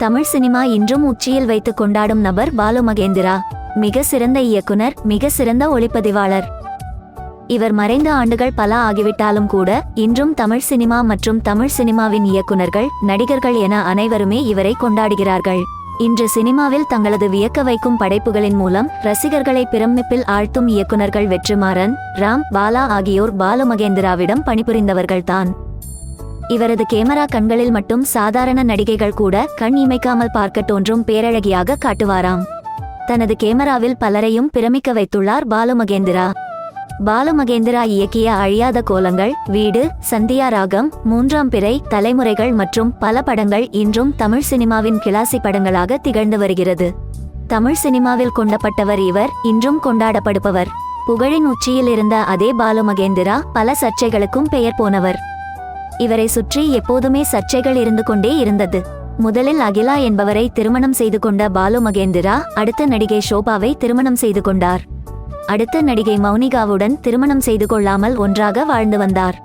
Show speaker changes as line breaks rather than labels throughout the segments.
Tamil cinema இன்றும் உச்சியில் வைத்து கொண்டாடும் நபர் பாலு மகேந்திரா மிக சிறந்த இயக்குனர் மிக சிறந்த ஒளிப்பதிவாளர். இவர் மறைந்த ஆண்டுகள் பல ஆகிவிட்டாலும் கூட இன்றும் தமிழ் சினிமா மற்றும் தமிழ் சினிமாவின் இயக்குனர்கள் நடிகர்கள் என அனைவருமே இவரை கொண்டாடுகிறார்கள். இன்று சினிமாவில் தங்களது வியக்க வைக்கும் படைப்புகளின் மூலம் ரசிகர்களை பிரமிப்பில் ஆழ்த்தும் இயக்குனர்கள் வெற்றிமாறன் ராம் பாலா ஆகியோர் பாலு மகேந்திராவிடம் பணிபுரிந்தவர்கள்தான். இவரது கேமரா கண்களில் மட்டும் சாதாரண நடிகைகள் கூட கண் இமைக்காமல் பார்க்க தோன்றும் பேரழகியாக காட்டுவாராம். தனது கேமராவில் பலரையும் பிரமிக்க வைத்துள்ளார் பாலு மகேந்திரா பாலு மகேந்திரா இயக்கிய அழியாத கோலங்கள் வீடு சந்தியா ராகம் மூன்றாம் பிறை தலைமுறைகள் மற்றும் பல படங்கள் இன்றும் தமிழ் சினிமாவின் கிளாசி படங்களாக திகழ்ந்து வருகிறது. தமிழ் சினிமாவில் கொண்டப்பட்டவர் இவர் இன்றும் கொண்டாடப்படுபவர். புகழின் உச்சியில் இருந்த அதே பாலு மகேந்திரா பல சர்ச்சைகளுக்கும் பெயர் போனவர். இவரை சுற்றி எப்போதுமே சர்ச்சைகள் இருந்து கொண்டே இருந்தது. முதலில் அகிலா என்பவரை திருமணம் செய்து கொண்ட பாலு மகேந்திரா அடுத்த நடிகை ஷோபாவை திருமணம் செய்து கொண்டார். அடுத்த நடிகை மௌனிகாவுடன் திருமணம் செய்து கொள்ளாமல் ஒன்றாக வாழ்ந்து வந்தார்.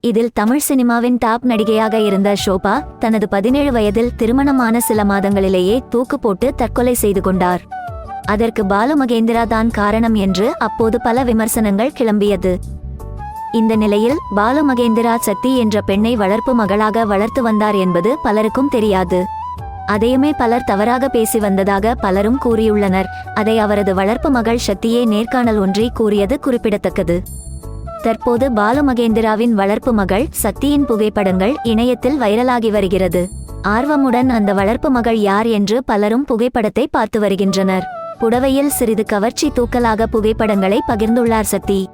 இதில் தமிழ் சினிமாவின் டாப் நடிகையாக இருந்த ஷோபா தனது பதினேழு வயதில் திருமணமான சில மாதங்களிலேயே தூக்கு போட்டு தற்கொலை செய்து கொண்டார். அதற்கு பாலு மகேந்திரா தான் காரணம் என்று அப்போது பல விமர்சனங்கள் கிளம்பியது. இந்த நிலையில் பாலு மகேந்திரா சத்தி என்ற பெண்ணை வளர்ப்பு மகளாக வளர்த்து வந்தார் என்பது பலருக்கும் தெரியாது. அதையுமே பலர் தவறாக பேசி வந்ததாக பலரும் கூறியுள்ளனர். அதை அவரது வளர்ப்பு மகள் சக்தியே நேர்காணல் ஒன்றை கூறியது குறிப்பிடத்தக்கது. தற்போது பாலு மகேந்திராவின் வளர்ப்பு மகள் சக்தியின் புகைப்படங்கள் இணையத்தில் வைரலாகி வருகிறது. ஆர்வமுடன் அந்த வளர்ப்பு மகள் யார் என்று பலரும் புகைப்படத்தை பார்த்து வருகின்றனர். புடவையில் சிறிது கவர்ச்சி தூக்கலாக புகைப்படங்களை பகிர்ந்துள்ளார் சக்தி.